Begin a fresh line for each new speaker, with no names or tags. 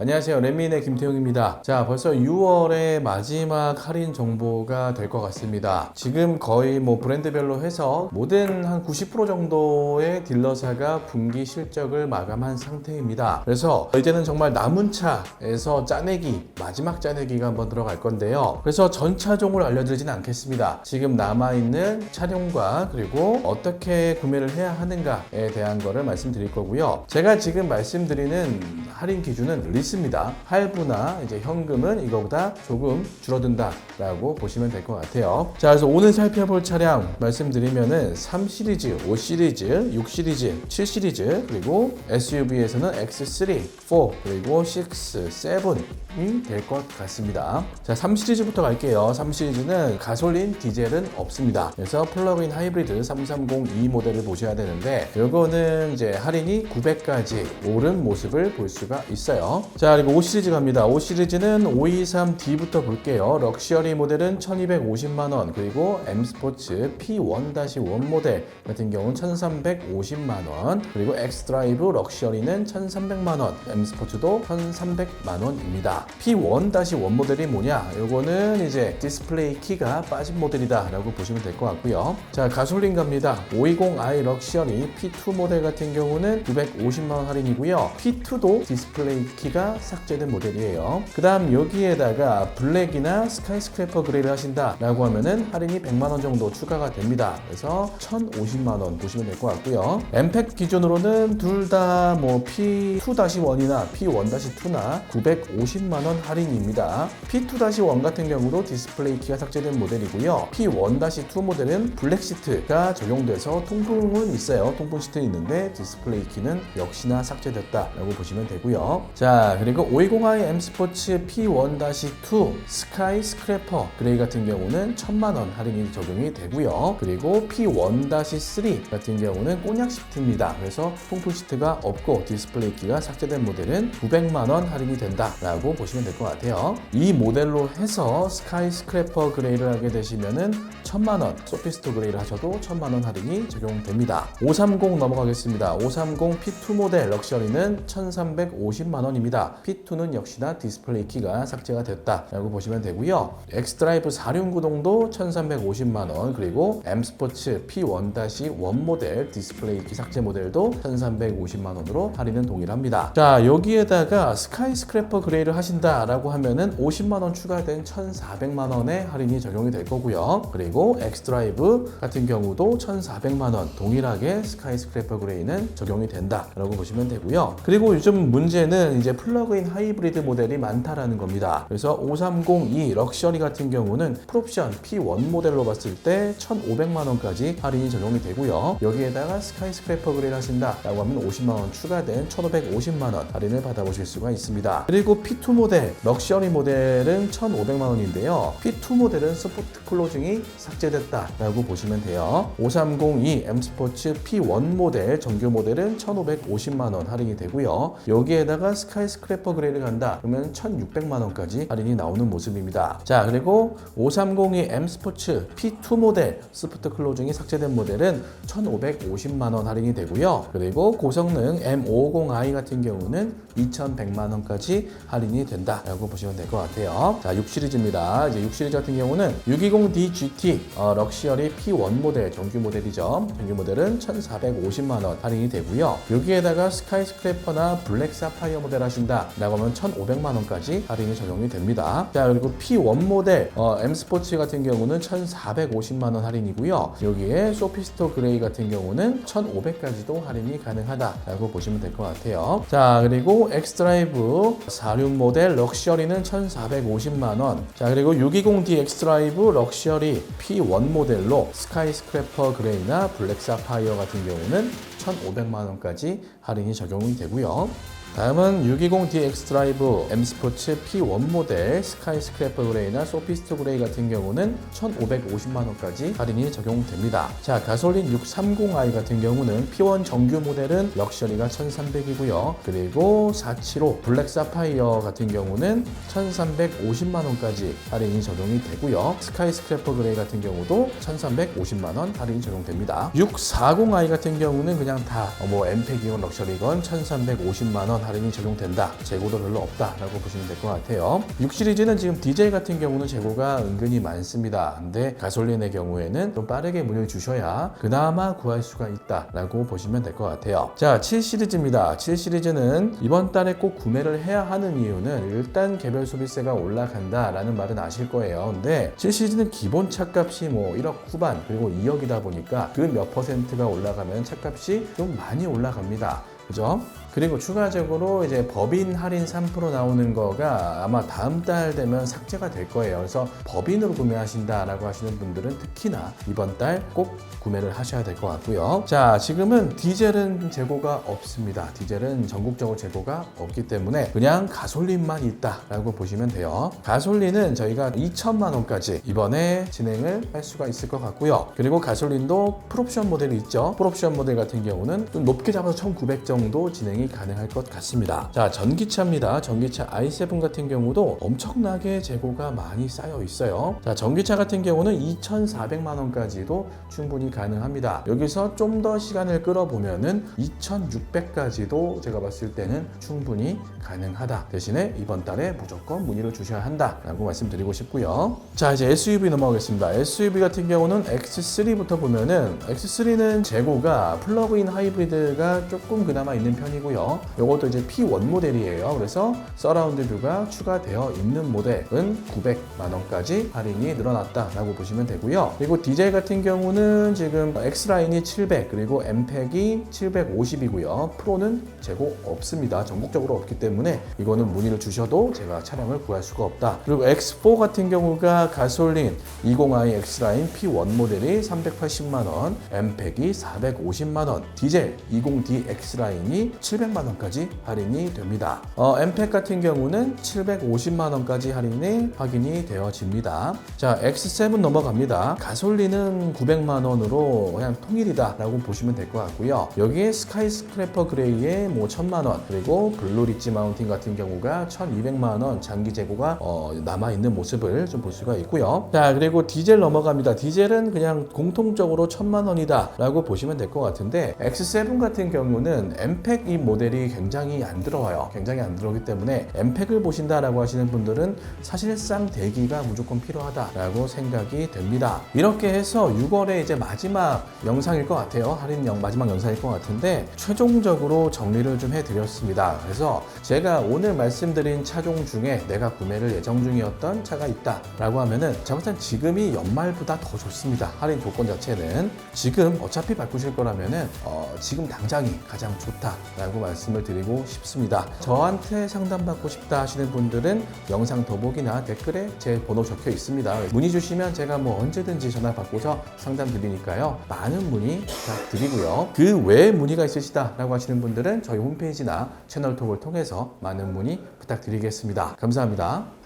안녕하세요. 랜민의 김태용입니다. 자, 벌써 6월의 마지막 할인 정보가 될 것 같습니다. 지금 거의 뭐 브랜드별로 해서 모든 한 90% 정도의 딜러사가 분기 실적을 마감한 상태입니다. 그래서 이제는 정말 남은 차에서 짜내기, 마지막 짜내기가 한번 들어갈 건데요. 그래서 전 차종을 알려드리진 않겠습니다. 지금 남아있는 차량과 그리고 어떻게 구매를 해야 하는가에 대한 거를 말씀드릴 거고요. 제가 지금 말씀드리는 할인 기준은 리스 입니다. 할부나 이제 현금은 이거보다 조금 줄어든다라고 보시면 될 것 같아요. 자, 그래서 오늘 살펴볼 차량 말씀드리면은 3 시리즈, 5 시리즈, 6 시리즈, 7 시리즈, 그리고 SUV에서는 X3, 4, 그리고 6, 7이 될 것 같습니다. 자, 3 시리즈부터 갈게요. 3 시리즈는 가솔린, 디젤은 없습니다. 그래서 플러그인 하이브리드 3302 모델을 보셔야 되는데 이거는 이제 할인이 900까지 오른 모습을 볼 수가 있어요. 자, 그리고 5 시리즈 갑니다. 5 시리즈는 523D부터 볼게요. 럭셔리 모델은 1250만 원, 그리고 M 스포츠 P1-1 모델 같은 경우는 1350만 원, 그리고 X 드라이브 럭셔리는 1300만 원, M 스포츠도 1300만 원입니다. P1-1 모델이 뭐냐? 요거는 이제 디스플레이 키가 빠진 모델이다 라고 보시면 될 것 같고요. 자, 가솔린 갑니다. 520i 럭셔리 P2 모델 같은 경우는 950만 원 할인이고요. P2도 디스플레이 키가 삭제된 모델이에요. 그 다음 여기에다가 블랙이나 스카이스크래퍼 그레이를 하신다 라고 하면은 할인이 100만 원 정도 추가가 됩니다. 그래서 1,050만 원 보시면 될 것 같고요. 엠팩 기준으로는 둘 다 뭐 P2-1이나 P1-2나 950만 원 할인입니다. P2-1 같은 경우도 디스플레이 키가 삭제된 모델이고요. P1-2 모델은 블랙 시트가 적용돼서 통풍은 있어요. 통풍 시트 있는데 디스플레이 키는 역시나 삭제됐다라고 보시면 되고요. 자, 그리고 520i M 스포츠 P1-2 스카이 스크래퍼 그레이 같은 경우는 1000만 원 할인이 적용이 되고요. 그리고 P1-3 같은 경우는 꼬냑 시트입니다. 그래서 통풍 시트가 없고 디스플레이 키가 삭제된 모델은 900만 원 할인이 된다라고 보시면 될 것 같아요. 이 모델로 해서 스카이 스크래퍼 그레이를 하게 되시면은 1000만 원, 소피스토 그레이를 하셔도 1000만 원 할인이 적용됩니다. 530 넘어가겠습니다. 530 P2 모델 럭셔리는 1350만 원입니다. P2는 역시나 디스플레이 키가 삭제가 됐다라고 보시면 되고요. 엑스드라이브 4륜구동도 1350만 원, 그리고 M 스포츠 P1-1 모델 디스플레이 키 삭제 모델도 1350만 원으로 할인은 동일합니다. 자, 여기에다가 스카이 스크래퍼 그레이를 하신다라고 하면은 50만 원 추가된 1,400만 원의 할인이 적용이 될 거고요. 그리고 엑스드라이브 같은 경우도 1,400만 원 동일하게 스카이 스크래퍼 그레이는 적용이 된다라고 보시면 되고요. 그리고 요즘 문제는 이제 플 러그인 하이브리드 모델이 많다라는 겁니다. 그래서 5302 럭셔리 같은 경우는 풀옵션 P1 모델로 봤을 때 1,500만 원까지 할인이 적용이 되고요. 여기에다가 스카이 스크래퍼 그레이를 하신다라고 하면 50만 원 추가된 1,550만 원 할인을 받아보실 수가 있습니다. 그리고 P2 모델 럭셔리 모델은 1,500만 원인데요. P2 모델은 스포트 클로징이 삭제됐다라고 보시면 돼요. 5302 M 스포츠 P1 모델 정규 모델은 1,550만 원 할인이 되고요. 여기에다가 스카이 스크래퍼 그레이를 간다 그러면 1,600만 원까지 할인이 나오는 모습입니다. 자 그리고 5302 M 스포츠 P2 모델 스포트 클로징이 삭제된 모델은 1,550만 원 할인이 되고요. 그리고 고성능 M550i 같은 경우는 2,100만 원까지 할인이 된다라고 보시면 될 것 같아요. 자, 6 시리즈입니다. 이제 6 시리즈 같은 경우는 620D GT 어, 럭셔리 P1 모델 정규 모델이죠. 정규 모델은 1,450만 원 할인이 되고요. 여기에다가 스카이 스크래퍼나 블랙 사파이어 모델 하신 다 라고 하면 1,500만 원까지 할인이 적용이 됩니다. 자, 그리고 P1 모델 어, M 스포츠 같은 경우는 1,450만 원 할인이고요. 여기에 소피스토 그레이 같은 경우는 1,500까지도 할인이 가능하다라고 보시면 될 것 같아요. 자, 그리고 엑스드라이브 46 모델 럭셔리는 1,450만 원. 자, 그리고 620D 엑스드라이브 럭셔리 P1 모델로 스카이 스크래퍼 그레이나 블랙 사파이어 같은 경우는 1,500만 원까지 할인이 적용이 되고요. 다음은 620DX 드라이브 M 스포츠 P1 모델 스카이 스크래퍼 그레이나 소피스트 그레이 같은 경우는 1,550만 원까지 할인이 적용됩니다. 자, 가솔린 630i 같은 경우는 P1 정규 모델은 럭셔리가 1,300이고요. 그리고 475 블랙 사파이어 같은 경우는 1,350만 원까지 할인이 적용이 되고요. 스카이 스크래퍼 그레이 같은 경우도 1,350만 원 할인이 적용됩니다. 640i 같은 경우는 그냥 다 뭐 엠팩이건 럭셔리건 1,350만 원 할인이 적용된다. 재고도 별로 없다라고 보시면 될 것 같아요. 6 시리즈는 지금 디젤 같은 경우는 재고가 은근히 많습니다. 근데 가솔린의 경우에는 좀 빠르게 문을 주셔야 그나마 구할 수가 있다라고 보시면 될 것 같아요. 자, 7 시리즈입니다. 7 시리즈는 이번 달에 꼭 구매를 해야 하는 이유는 일단 개별 소비세가 올라간다라는 말은 아실 거예요. 근데 7 시리즈는 기본 차값이 뭐 1억 후반 그리고 2억이다 보니까 그 몇 퍼센트가 올라가면 차값이 좀 많이 올라갑니다. 그죠? 그리고 추가적으로 이제 법인 할인 3% 나오는 거가 아마 다음 달 되면 삭제가 될 거예요. 그래서 법인으로 구매하신다라고 하시는 분들은 특히나 이번 달 꼭 구매를 하셔야 될 것 같고요. 자, 지금은 디젤은 재고가 없습니다. 디젤은 전국적으로 재고가 없기 때문에 그냥 가솔린만 있다라고 보시면 돼요. 가솔린은 저희가 2천만 원까지 이번에 진행을 할 수가 있을 것 같고요. 그리고 가솔린도 풀옵션 모델이 있죠. 풀옵션 모델 같은 경우는 좀 높게 잡아서 1,900 정도 진행 이 가능할 것 같습니다. 자, 전기차입니다. 전기차 i7 같은 경우도 엄청나게 재고가 많이 쌓여 있어요. 자, 전기차 같은 경우는 2,400만 원까지도 충분히 가능합니다. 여기서 좀 더 시간을 끌어보면은 2,600까지도 제가 봤을 때는 충분히 가능하다. 대신에 이번 달에 무조건 문의를 주셔야 한다라고 말씀드리고 싶고요. 자, 이제 SUV 넘어가겠습니다. SUV 같은 경우는 X3부터 보면은 X3는 재고가 플러그인 하이브리드가 조금 그나마 있는 편이고 요. 이것도 이제 P1 모델이에요. 그래서 서라운드 뷰가 추가되어 있는 모델은 900만 원까지 할인이 늘어났다라고 보시면 되고요. 그리고 디젤 같은 경우는 지금 X라인이 700 그리고 M팩이 750이고요. 프로는 재고 없습니다. 전국적으로 없기 때문에 이거는 문의를 주셔도 제가 차량을 구할 수가 없다. 그리고 X4 같은 경우가 가솔린 20i X라인 P1 모델이 380만 원, M팩이 450만 원, 디젤 20D X라인이 700만 원까지 할인이 됩니다. 어, M팩 같은 경우는 750만 원까지 할인이 확인이 되어집니다. 자, X7 넘어갑니다. 가솔린은 900만 원으로 그냥 통일이다라고 보시면 될 것 같고요. 여기에 스카이스크래퍼 그레이에 뭐 1000만 원, 그리고 블루 리치 마운틴 같은 경우가 1200만 원 장기 재고가 어, 남아 있는 모습을 좀 볼 수가 있고요. 자, 그리고 디젤 넘어갑니다. 디젤은 그냥 공통적으로 1000만 원이다라고 보시면 될 것 같은데 X7 같은 경우는 M팩 이 모델이 굉장히 안 들어와요. 굉장히 안 들어오기 때문에 M팩을 보신다라고 하시는 분들은 사실상 대기가 무조건 필요하다라고 생각이 됩니다. 이렇게 해서 6월에 이제 마지막 영상일 것 같아요. 할인 영 마지막 영상일 것 같은데 최종적으로 정리를 좀 해드렸습니다. 그래서 제가 오늘 말씀드린 차종 중에 내가 구매를 예정 중이었던 차가 있다라고 하면은 땐 지금이 연말보다 더 좋습니다. 할인 조건 자체는 지금 어차피 바꾸실 거라면은 어, 지금 당장이 가장 좋다라 고 말씀을 드리고 싶습니다. 저한테 상담받고 싶다 하시는 분들은 영상 더보기나 댓글에 제 번호 적혀 있습니다. 문의 주시면 제가 뭐 언제든지 전화 받고서 상담 드리니까요. 많은 문의 부탁드리고요. 그 외에 문의가 있으시다라고 하시는 분들은 저희 홈페이지나 채널 톡을 통해서 많은 문의 부탁드리겠습니다. 감사합니다.